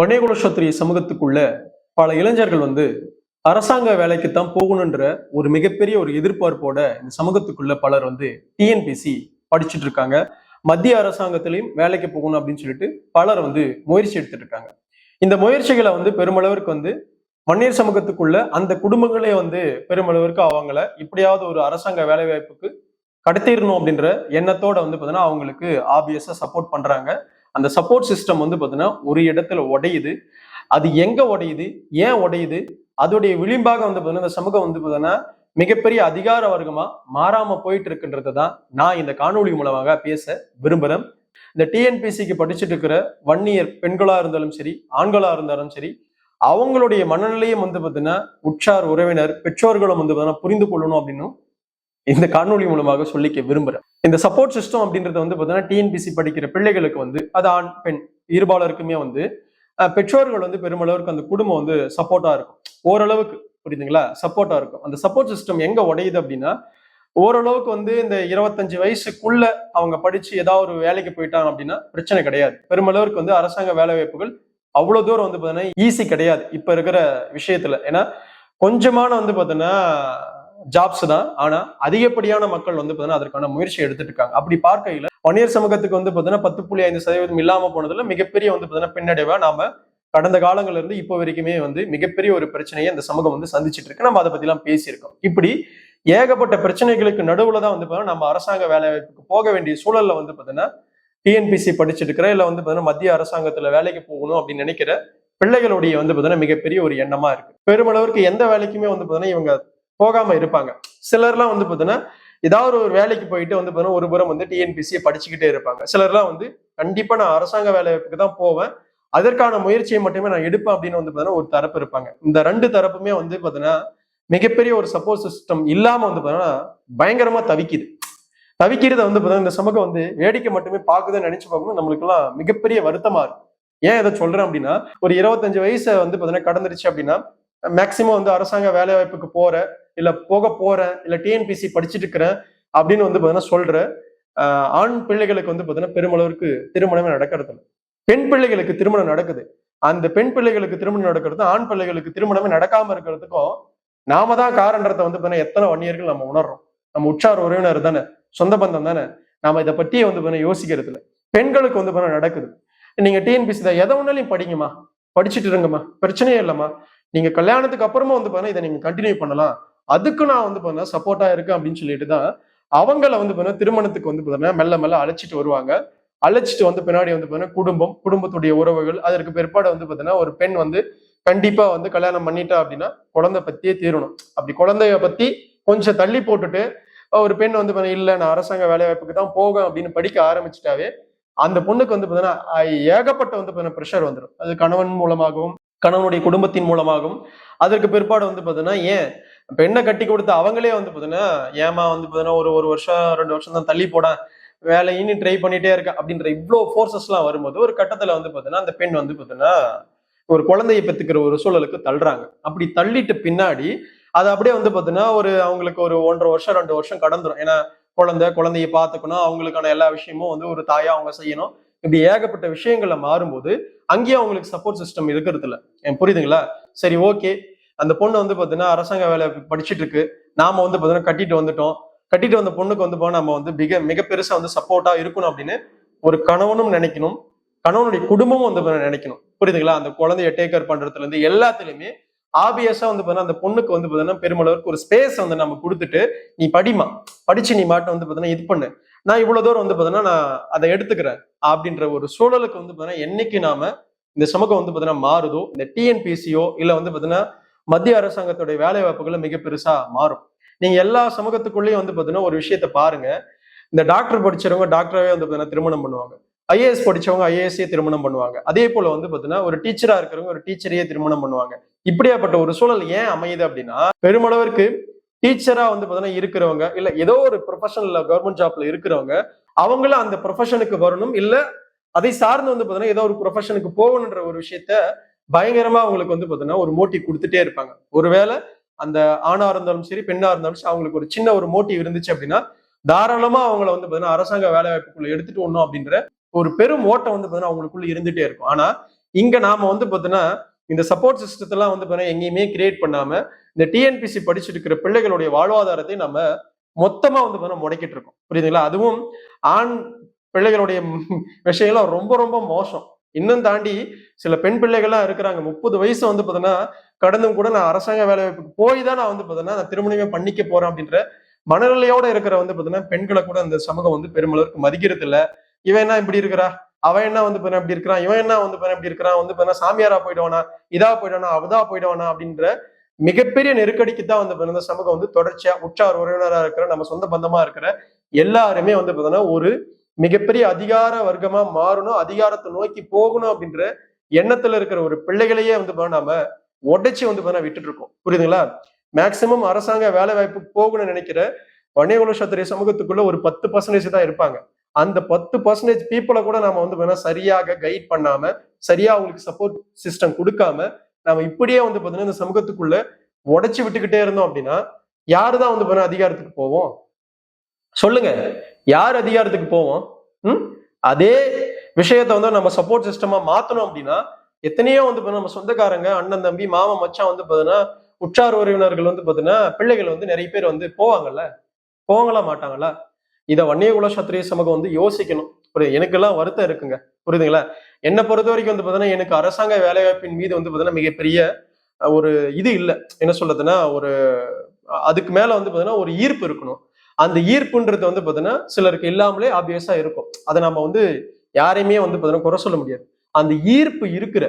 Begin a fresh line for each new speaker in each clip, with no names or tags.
வணிகுலசத்திரிய சமூகத்துக்குள்ள பல இளைஞர்கள் வந்து அரசாங்க வேலைக்குத்தான் போகணுன்ற ஒரு மிகப்பெரிய ஒரு எதிர்பார்ப்போட இந்த சமூகத்துக்குள்ள பலர் வந்து டிஎன்பிசி படிச்சுட்டு இருக்காங்க. மத்திய அரசாங்கத்திலையும் வேலைக்கு போகணும் அப்படின்னு சொல்லிட்டு பலர் வந்து முயற்சி எடுத்துட்டு இருக்காங்க. இந்த முயற்சிகளை வந்து பெருமளவிற்கு வந்து வன்னியர் சமூகத்துக்குள்ள அந்த குடும்பங்களே வந்து பெருமளவிற்கு அவங்கள இப்படியாவது ஒரு அரசாங்க வேலை வாய்ப்புக்கு கடத்திடணும் அப்படின்ற எண்ணத்தோட வந்து பார்த்தீங்கன்னா அவங்களுக்கு ஆபியஸா சப்போர்ட் பண்றாங்க. அந்த சப்போர்ட் சிஸ்டம் வந்து பார்த்தீங்கன்னா ஒரு இடத்துல உடையுது. அது எங்க உடையுது? ஏன் உடையுது? அதோடைய விளிம்பாக வந்து பார்த்தீங்கன்னா இந்த சமூகம் வந்து பார்த்தீங்கன்னா மிகப்பெரிய அதிகார வர்க்கமா மாறாம போயிட்டு இருக்குன்றதை தான் நான் இந்த காணொலி மூலமாக பேச விரும்புகிறேன் இந்த டிஎன்பிசிக்கு படிச்சுட்டு இருக்கிற வன்னியர் பெண்களா இருந்தாலும் சரி ஆண்களா இருந்தாலும் சரி அவங்களுடைய மனநிலையும் வந்து பார்த்தீங்கன்னா உற்றார் உறவினர் பெற்றோர்களும் வந்து பார்த்தீங்கன்னா புரிந்து கொள்ளணும் அப்படின்னும் இந்த காணொலி மூலமாக சொல்லிக்க விரும்புறேன். இந்த சப்போர்ட் சிஸ்டம் அப்படின்றது வந்து பார்த்தீங்கன்னா டிஎன்பிசி படிக்கிற பிள்ளைகளுக்கு வந்து அது ஆண் பெண் இருபாலருக்குமே வந்து பெற்றோர்கள் வந்து பெருமளவுக்கு அந்த குடும்பம் வந்து சப்போர்ட்டா இருக்கும். ஓரளவுக்கு புரியுதுங்களா? சப்போர்ட்டா இருக்கும். அந்த சப்போர்ட் சிஸ்டம் எங்க உடையுது அப்படின்னா ஓரளவுக்கு வந்து இந்த இருபத்தஞ்சு வயசுக்குள்ள அவங்க படிச்சு ஏதாவது ஒரு வேலைக்கு போயிட்டாங்க அப்படின்னா பிரச்சனை கிடையாது. பெருமளவுக்கு வந்து அரசாங்க வேலை வாய்ப்புகள் அவ்வளவு தூரம் வந்து பார்த்தீங்கன்னா ஈஸி கிடையாது. இப்ப இருக்கிற விஷயத்துல. ஏன்னா கொஞ்சமான வந்து பார்த்தீங்கன்னா ஜாப்ஸ் தான். ஆனா அதிகப்படியான மக்கள் வந்து பார்த்தீங்கன்னா அதற்கான முயற்சி எடுத்துட்டு இருக்காங்க. அப்படி பார்க்கையில வன்னியர் சமூகத்துக்கு வந்து பார்த்தீங்கன்னா பத்து புள்ளி ஐந்து சதவீதம் இல்லாம போனதுல மிகப்பெரிய வந்து பார்த்தீங்கன்னா பின்னடைவா நாம கடந்த காலங்கள்ல இருந்து இப்போ வரைக்குமே வந்து மிகப்பெரிய ஒரு பிரச்சனையை அந்த சமூகம் வந்து சந்திச்சிட்டு இருக்கு. நம்ம அதை பத்தி எல்லாம் பேசியிருக்கோம். இப்படி ஏகப்பட்ட பிரச்சனைகளுக்கு நடுவுல தான் வந்து பார்த்தீங்கன்னா நம்ம அரசாங்க வேலை வாய்ப்புக்கு போக வேண்டிய சூழல்ல வந்து பார்த்தீங்கன்னா டிஎன்பிசி படிச்சுட்டு இருக்கிற இல்ல வந்து பார்த்தீங்கன்னா மத்திய அரசாங்கத்துல வேலைக்கு போகணும் அப்படின்னு நினைக்கிற பிள்ளைகளுடைய வந்து பார்த்தீங்கன்னா மிகப்பெரிய ஒரு எண்ணமா இருக்கு. பெருமளவிற்கு எந்த வேலைக்குமே வந்து பார்த்தீங்கன்னா இவங்க போகாம இருப்பாங்க. சிலர்லாம் வந்து பார்த்தீங்கன்னா ஏதாவது ஒரு வேலைக்கு போயிட்டு வந்து பார்த்தீங்கன்னா ஒரு புறம் வந்து டிஎன்பிசியை படிச்சுக்கிட்டே இருப்பாங்க. சிலர்லாம் வந்து கண்டிப்பா நான் அரசாங்க வேலை வாய்ப்புக்கு தான் போவேன். அதற்கான முயற்சியை மட்டுமே நான் எடுப்பேன் அப்படின்னு வந்து பார்த்தீங்கன்னா ஒரு தரப்பு இருப்பாங்க. இந்த ரெண்டு தரப்புமே வந்து பார்த்தீங்கன்னா மிகப்பெரிய ஒரு சப்போர்ட் சிஸ்டம் இல்லாம வந்து பார்த்தீங்கன்னா பயங்கரமா தவிக்குது. தவிக்கிறத வந்து பார்த்தீங்கன்னா இந்த சமூகம் வந்து வேடிக்கை மட்டுமே பார்க்குதுன்னு நினைச்சு பார்க்கும்போது நம்மளுக்கெல்லாம் மிகப்பெரிய வருத்தமா இருக்கு. ஏன் இதை சொல்றேன் அப்படின்னா ஒரு இருபத்தஞ்சு வயசை வந்து பார்த்தீங்கன்னா கடந்துருச்சு அப்படின்னா மேக்சிமம் வந்து அரசாங்க வேலை வாய்ப்புக்கு போற இல்லை போக போறேன் இல்லை டிஎன்பிசி படிச்சுட்டு இருக்கிறேன் அப்படின்னு வந்து பார்த்தீங்கன்னா சொல்ற ஆண் பிள்ளைகளுக்கு வந்து பார்த்தீங்கன்னா பெருமளவிற்கு திருமணமே நடக்கிறது பெண் பிள்ளைகளுக்கு திருமணம் நடக்குது. அந்த பெண் பிள்ளைகளுக்கு திருமணம் நடக்கிறது ஆண் பிள்ளைகளுக்கு திருமணமே நடக்காம இருக்கிறதுக்கும் நாம தான் காரணன்றதை வந்து பார்த்தீங்கன்னா எத்தனை வன்னியர்கள் நம்ம உணர்றோம். நம்ம உற்றார் உறவினர் தானே சொந்த பந்தம் தானே நாம இதை பற்றியே வந்து பார்த்தீங்கன்னா யோசிக்கிறது இல்லை பெண்களுக்கு வந்து பார்த்தீங்கன்னா நடக்குது. நீங்க டிஎன்பிசி தான் எதை ஒன்னாலையும் படிங்கம்மா படிச்சுட்டு இருங்கம்மா பிரச்சனையே இல்லைம்மா. நீங்க கல்யாணத்துக்கு அப்புறமா வந்து பார்த்தீங்கன்னா இதை நீங்க கண்டினியூ பண்ணலாம். அதுக்கு நான் வந்து பார்த்தீங்கன்னா சப்போர்ட்டா இருக்கேன் அப்படின்னு சொல்லிட்டு தான் அவங்கள வந்து பார்த்தீங்கன்னா திருமணத்துக்கு வந்து பார்த்தீங்கன்னா மெல்ல மெல்ல அழைச்சிட்டு வருவாங்க. அழைச்சிட்டு வந்து பின்னாடி வந்து பார்த்தீங்கன்னா குடும்பம் குடும்பத்துடைய உறவுகள் அதற்கு பிற்பாடு வந்து பார்த்தீங்கன்னா ஒரு பெண் வந்து கண்டிப்பா வந்து கல்யாணம் பண்ணிட்டா அப்படின்னா குழந்தை பத்தியே தீரணும். அப்படி குழந்தைய பத்தி கொஞ்சம் தள்ளி போட்டுட்டு ஒரு பெண் வந்து பார்த்தீங்கன்னா இல்ல நான் அரசாங்க வேலை வாய்ப்புக்கு தான் போகும் அப்படின்னு படிக்க ஆரம்பிச்சிட்டாவே அந்த பொண்ணுக்கு வந்து பார்த்தீங்கன்னா ஏகப்பட்ட வந்து பார்த்தீங்கன்னா ப்ரெஷர் வந்துடும் அது கணவன் மூலமாகவும் கணவனுடைய குடும்பத்தின் மூலமாகவும். அதற்கு பிற்பாடு வந்து பார்த்தீங்கன்னா ஏன் பெண்ணை கட்டி கொடுத்த அவங்களே வந்து பார்த்தீங்கன்னா ஏமா வந்து பார்த்தீங்கன்னா ஒரு ஒரு வருஷம் ரெண்டு வருஷம் தான் தள்ளி போட வேலையின்னு ட்ரை பண்ணிட்டே இருக்க அப்படின்ற இவ்வளோ ஃபோர்ஸஸ்லாம் வரும்போது ஒரு கட்டத்தில் வந்து பார்த்தீங்கன்னா அந்த பெண் வந்து பார்த்தீங்கன்னா ஒரு குழந்தையை பெற்றுக்கிற ஒரு சூழலுக்கு தள்ளுறாங்க. அப்படி தள்ளிட்டு பின்னாடி அது அப்படியே வந்து பார்த்தீங்கன்னா ஒரு அவங்களுக்கு ஒரு ஒன்றரை வருஷம் ரெண்டு வருஷம் கடந்துடும் ஏன்னா குழந்தை குழந்தைய பார்த்துக்கணும் அவங்களுக்கான எல்லா விஷயமும் வந்து ஒரு தாயா அவங்க செய்யணும். இப்படி ஏகப்பட்ட விஷயங்களை மாறும்போது அங்கேயும் அவங்களுக்கு சப்போர்ட் சிஸ்டம் இருக்கிறது இல்லை. புரியுதுங்களா? சரி ஓகே அந்த பொண்ணு வந்து பார்த்தீங்கன்னா அரசாங்க வேலை படிச்சுட்டு இருக்கு நாம வந்து பார்த்தீங்கன்னா கட்டிட்டு வந்துட்டோம் கட்டிட்டு வந்த பொண்ணுக்கு வந்து போனா நம்ம வந்து மிக மிக பெருசா வந்து சப்போர்ட்டா இருக்கணும் அப்படின்னு ஒரு கணவனும் நினைக்கணும் கணவனுடைய குடும்பமும் வந்து நினைக்கணும் புரியுதுங்களா அந்த குழந்தைய டேக் கேர் பண்றதுல இருந்து எல்லாத்துலயுமே ஆபியஸா வந்து பாத்தீங்கன்னா அந்த பொண்ணுக்கு வந்து பாத்தீங்கன்னா பெருமளவுக்கு ஒரு ஸ்பேஸ் வந்து நம்ம கொடுத்துட்டு நீ படிமா படிச்சு நீ மாட்ட வந்து பாத்தீங்கன்னா இது பண்ணு நான் இவ்வளவு தூரம் வந்து பாத்தீங்கன்னா நான் அதை எடுத்துக்கிறேன் அப்படின்ற ஒரு சூழலுக்கு வந்து பாத்தீங்கன்னா என்னைக்கு நாம இந்த சமூகம் வந்து பாத்தீங்கன்னா மாறுதோ இந்த டிஎன்பிசியோ இல்ல வந்து பாத்தீங்கன்னா மத்திய அரசாங்கத்துடைய வேலை வாய்ப்புகள் மிக பெருசா மாறும். நீங்க எல்லா சமூகத்துக்குள்ளேயும் வந்து பாத்தீங்கன்னா ஒரு விஷயத்த பாருங்க. இந்த டாக்டர் படிச்சவங்க டாக்டராகவே வந்து பாத்தீங்கன்னா திருமணம் பண்ணுவாங்க. ஐஏஎஸ் படிச்சவங்க ஐஏஎஸ்ஏ திருமணம் பண்ணுவாங்க. அதே போல வந்து பாத்தீங்கன்னா ஒரு டீச்சரா இருக்கிறவங்க ஒரு டீச்சரையே திருமணம் பண்ணுவாங்க. இப்படியாப்பட்ட ஒரு சூழல் ஏன் அமையுது அப்படின்னா பெருமளவிற்கு டீச்சரா வந்து பாத்தீங்கன்னா இருக்கிறவங்க இல்ல ஏதோ ஒரு ப்ரொஃபஷனல்ல கவர்மெண்ட் ஜாப்ல இருக்கிறவங்க அவங்களும் அந்த ப்ரொஃபஷனுக்கு வரணும் இல்ல அதை சார்ந்து வந்து பாத்தீங்கன்னா ஏதோ ஒரு ப்ரொஃபஷனுக்கு போகணுன்ற ஒரு விஷயத்த பயங்கரமா அவங்களுக்கு வந்து பாத்தீங்கன்னா ஒரு மோட்டிவ் கொடுத்துட்டே இருப்பாங்க. ஒருவேளை அந்த ஆணா இருந்தாலும் சரி பெண்ணா இருந்தாலும் சரி அவங்களுக்கு ஒரு சின்ன ஒரு மோட்டிவ் இருந்துச்சு அப்படின்னா தாராளமா அவங்கள வந்து பாத்தீங்கன்னா அரசாங்க வேலை வாய்ப்புக்குள்ள எடுத்துட்டு வரணும் அப்படின்ற ஒரு பெரும் ஓட்டம் வந்து பாத்தீங்கன்னா அவங்களுக்குள்ள இருந்துட்டே இருக்கும். ஆனா இங்க நாம வந்து பாத்தீங்கன்னா இந்த சப்போர்ட் சிஸ்டத்தெல்லாம் வந்து பாத்தீங்கன்னா எங்கேயுமே கிரியேட் பண்ணாம இந்த டிஎன்பிசி படிச்சுட்டு இருக்கிற பிள்ளைகளுடைய வாழ்வாதாரத்தை நம்ம மொத்தமா வந்து பாத்தீங்கன்னா முடக்கிட்டு இருக்கோம். புரியுதுங்களா? அதுவும் ஆண் பிள்ளைகளுடைய விஷயம்லாம் ரொம்ப ரொம்ப மோசம். இன்னும் தாண்டி சில பெண் பிள்ளைகள்லாம் இருக்கிறாங்க. முப்பது வயசு வந்து பார்த்தீங்கன்னா கடந்தும் கூட நான் அரசாங்க வேலை வாய்ப்புக்கு போய் தான் நான் வந்து பார்த்தீங்கன்னா நான் திருமணமே பண்ணிக்க போறேன் அப்படின்ற மனநிலையோட இருக்கிற வந்து பார்த்தீங்கன்னா பெண்களை கூட அந்த சமூகம் வந்து பெருமளவுக்கு மதிக்கிறது இல்லை. இவன் என்ன இப்படி இருக்கிறா? அவன் என்ன வந்து பாத்தீங்கன்னா இப்படி இருக்கிறான்? இவன் என்ன வந்து பாத்தீங்கன்னா இப்படி இருக்கிறான்? வந்து பாத்தீங்கன்னா சாமியாரா போயிடுவானா? இதா போயிடுவானா? அவதா போயிடுவானா? அப்படின்ற மிகப்பெரிய நெருக்கடிக்கு தான் வந்து பார்த்தீங்கன்னா இந்த சமூகம் வந்து தொடர்ச்சியா உற்றார் உறவினராக இருக்கிற நம்ம சொந்த பந்தமா இருக்கிற எல்லாருமே வந்து பார்த்தோன்னா ஒரு மிகப்பெரிய அதிகார வர்க்கமா மாறணும் அதிகாரத்தை நோக்கி போகணும் அப்படின்ற எண்ணத்துல இருக்கிற ஒரு பிள்ளைகளையே வந்து பாத்தீங்கன்னா நாம உடைச்சு வந்து பாத்தீங்கன்னா விட்டுட்டு இருக்கோம் புரியுதுங்களா? மேக்சிமம் அரசாங்க வேலை வாய்ப்பு போகணும்னு நினைக்கிற வணிககுல சத்திரிய சமூகத்துக்குள்ள ஒரு பத்து பர்சன்டேஜ் தான் இருப்பாங்க. அந்த பத்து பர்சன்டேஜ் பீப்புளை கூட நாம வந்து வேணா சரியாக கைட் பண்ணாம சரியா அவங்களுக்கு சப்போர்ட் சிஸ்டம் கொடுக்காம நாம இப்படியே வந்து பாத்தீங்கன்னா இந்த சமூகத்துக்குள்ள உடைச்சு விட்டுக்கிட்டே இருந்தோம் அப்படின்னா யாருதான் வந்து பாத்தீங்கன்னா அதிகாரத்துக்கு போவோம்? சொல்லுங்க. யார் அதிகாரத்துக்கு போவோம்? ம்? அதே விஷயத்த வந்து நம்ம சப்போர்ட் சிஸ்டமா மாத்தணும் அப்படின்னா எத்தனையோ வந்து நம்ம சொந்தக்காரங்க அண்ணன் தம்பி மாமா மச்சான் வந்து பார்த்தீங்கன்னா உற்றார் உறவினர்கள் வந்து பார்த்தீங்கன்னா பிள்ளைகள் வந்து நிறைய பேர் வந்து போவாங்கல்ல? போவாங்களா மாட்டாங்களா இதை வன்னியகுல சத்திரிய சமூகம் வந்து யோசிக்கணும். புரியுது எனக்கெல்லாம் வருத்தம் இருக்குங்க. புரியுதுங்களா? என்னை பொறுத்த வரைக்கும் வந்து பார்த்தீங்கன்னா எனக்கு அரசாங்க வேலைவாய்ப்பின் மீது வந்து பார்த்தீங்கன்னா மிகப்பெரிய ஒரு இது இல்லை. என்ன சொல்றதுன்னா ஒரு அதுக்கு மேல வந்து பார்த்தீங்கன்னா ஒரு ஈர்ப்பு இருக்கணும். அந்த ஈர்ப்புன்றது வந்து பார்த்தீங்கன்னா சிலருக்கு இல்லாமலே ஆப்வியஸா இருக்கும். அதை நம்ம வந்து யாரையுமே வந்து பார்த்தீங்கன்னா குறை சொல்ல முடியாது. அந்த ஈர்ப்பு இருக்கிற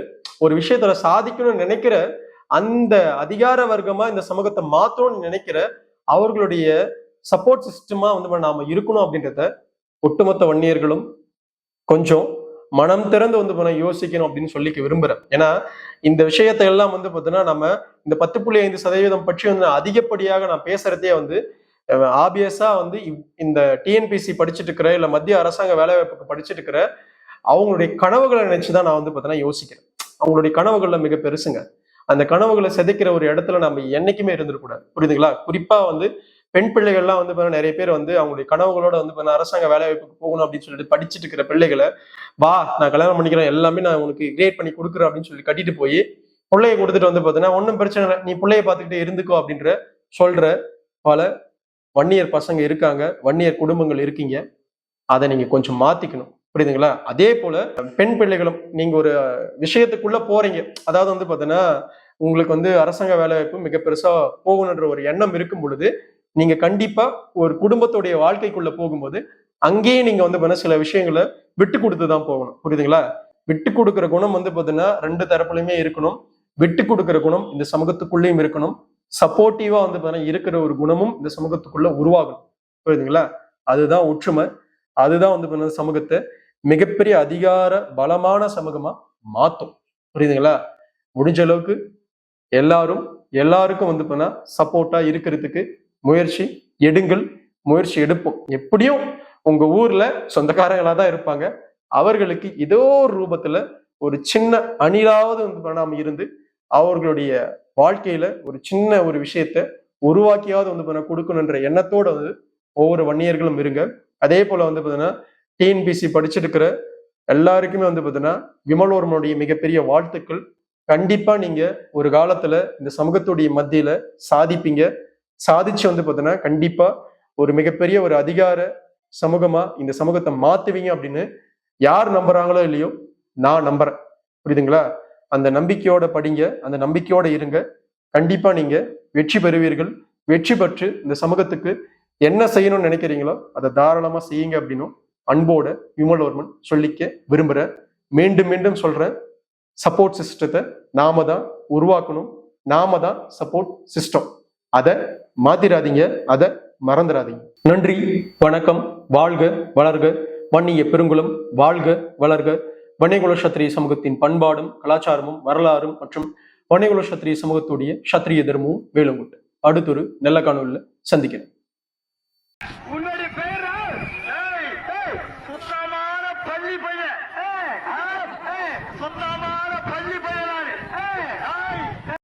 ஒரு விஷயத்துல சாதிக்கணும்னு நினைக்கிற அந்த அதிகார வர்க்கமா இந்த சமூகத்தை மாத்தணும்னு நினைக்கிற அவர்களுடைய சப்போர்ட் சிஸ்டமா வந்து நாம இருக்கணும் அப்படின்றத ஒட்டுமொத்த வன்னியர்களும் கொஞ்சம் மனம் திறந்து வந்து போனா யோசிக்கணும் அப்படின்னு சொல்லிக்க விரும்புறேன். ஏன்னா இந்த விஷயத்தை எல்லாம் வந்து பார்த்தீங்கன்னா நம்ம இந்த பத்து புள்ளி ஐந்து சதவீதம் பற்றி வந்து அதிகப்படியாக நான் பேசுறதே வந்து ஆபியஸாக வந்து இந்த டிஎன்பிசி படிச்சுட்டு இருக்கிற இல்லை மத்திய அரசாங்க வேலைவாய்ப்புக்கு படிச்சுட்டு இருக்கிற அவங்களுடைய கனவுகளை நினைச்சுதான் நான் வந்து பார்த்தீங்கன்னா யோசிக்கிறேன். அவங்களுடைய கனவுகள்ல மிக பெருசுங்க. அந்த கனவுகளை செதைக்கிற ஒரு இடத்துல நம்ம என்னைக்குமே இருந்துடக்கூடாது புரியுதுங்களா? குறிப்பா வந்து பெண் பிள்ளைகள்லாம் வந்து பார்த்தீங்கன்னா நிறைய பேர் வந்து அவங்களுடைய கனவுகளோட வந்து அரசாங்க வேலைவாய்ப்புக்கு போகணும் அப்படின்னு சொல்லிட்டு படிச்சுட்டு இருக்கிற பிள்ளைகளை வா நான் கல்யாணம் பண்ணிக்கிறேன் எல்லாமே நான் உனக்கு கிரியேட் பண்ணி கொடுக்குறேன் அப்படின்னு சொல்லி கட்டிட்டு போய் பிள்ளைய கொடுத்துட்டு வந்து பார்த்தீங்கன்னா ஒன்றும் பிரச்சனை இல்லை நீ பிள்ளைய பார்த்துக்கிட்டே இருந்துக்கோ அப்படின்ற சொல்ற பல வன்னியர் பசங்க இருக்காங்க வன்னியர் குடும்பங்கள் இருக்கீங்க அதை நீங்க கொஞ்சம் மாத்திக்கணும். புரியுதுங்களா? அதே போல பெண் பிள்ளைகளும் நீங்க ஒரு விஷயத்துக்குள்ள போறீங்க. அதாவது வந்து பாத்தீங்கன்னா உங்களுக்கு வந்து அரசாங்க வேலைவாய்ப்பு மிக பெருசா போகணுன்ற ஒரு எண்ணம் இருக்கும் பொழுது நீங்க கண்டிப்பா ஒரு குடும்பத்துடைய வாழ்க்கைக்குள்ள போகும்போது அங்கேயே நீங்க வந்து சில விஷயங்களை விட்டு கொடுத்து தான் போகணும். புரியுதுங்களா? விட்டு கொடுக்குற குணம் வந்து பாத்தீங்கன்னா ரெண்டு தரப்புலையுமே இருக்கணும். விட்டு கொடுக்குற குணம் இந்த சமூகத்துக்குள்ளேயும் இருக்கணும். சப்போர்ட்டிவா வந்து பார்த்தீங்கன்னா இருக்கிற ஒரு குணமும் இந்த சமூகத்துக்குள்ள உருவாகணும் புரியுதுங்களா? அதுதான் ஒற்றுமை. அதுதான் வந்து பார்த்தீங்கன்னா சமூகத்தை மிகப்பெரிய அதிகார பலமான சமூகமா மாத்தும். புரியுதுங்களா? முடிஞ்ச அளவுக்கு எல்லாரும் எல்லாருக்கும் வந்து பார்த்தீங்கன்னா சப்போர்ட்டா இருக்கிறதுக்கு முயற்சி எடுங்கள் முயற்சி எடுப்போம். எப்படியும் உங்க ஊர்ல சொந்தக்காரங்களா தான் இருப்பாங்க. அவர்களுக்கு ஏதோ ஒரு ரூபத்துல ஒரு சின்ன அணிலாவது வந்து நாம இருந்து அவர்களுடைய வாழ்க்கையில ஒரு சின்ன ஒரு விஷயத்த உருவாக்கியாவது வந்து பண்ண கொடுக்கணுன்ற எண்ணத்தோட வந்து ஒவ்வொரு வன்னியர்களும் இருங்க. அதே போல வந்து பார்த்தீங்கன்னா டிஎன்பிசி படிச்சிருக்கிற இருக்கிற எல்லாருக்குமே வந்து பார்த்தீங்கன்னா விமலோர்மனுடைய மிகப்பெரிய வாழ்த்துக்கள். கண்டிப்பா நீங்க ஒரு காலத்துல இந்த சமூகத்துடைய மத்தியில சாதிப்பீங்க. சாதிச்சு வந்து பார்த்தீங்கன்னா கண்டிப்பா ஒரு மிகப்பெரிய ஒரு அதிகார சமூகமா இந்த சமூகத்தை மாத்துவீங்க அப்படின்னு யார் நம்புறாங்களோ இல்லையோ நான் நம்புறேன். புரியுதுங்களா? அந்த நம்பிக்கையோட படிங்க அந்த நம்பிக்கையோட இருங்க. கண்டிப்பா நீங்க வெற்றி பெறுவீர்கள். வெற்றி பெற்று இந்த சமூகத்துக்கு என்ன செய்யணும்னு நினைக்கிறீங்களோ அதை தாராளமா செய்யுங்க அப்படின்னும் அன்போட விமல்வர்மன் சொல்லிக்க விரும்புற மீண்டும் மீண்டும் சொல்ற சப்போர்ட் சிஸ்டத்தை நாம தான் உருவாக்கணும். நாம தான் சப்போர்ட் சிஸ்டம் அதை மாத்திராதீங்க அதை மறந்துடாதீங்க நன்றி வணக்கம் வாழ்க வளர்க. வன்னிய பெருங்குளம் வாழ்க வளர்க. வன்னியகுல சத்திரிய சமூகத்தின் பண்பாடும் கலாச்சாரமும் வரலாறும் மற்றும் வன்னியகுல சத்திரிய சமூகத்துடைய சத்திரிய தர்மமும் வேலுங்குட்டு. அடுத்தொரு நல்ல காணொலியில் சந்திக்கிறேன்.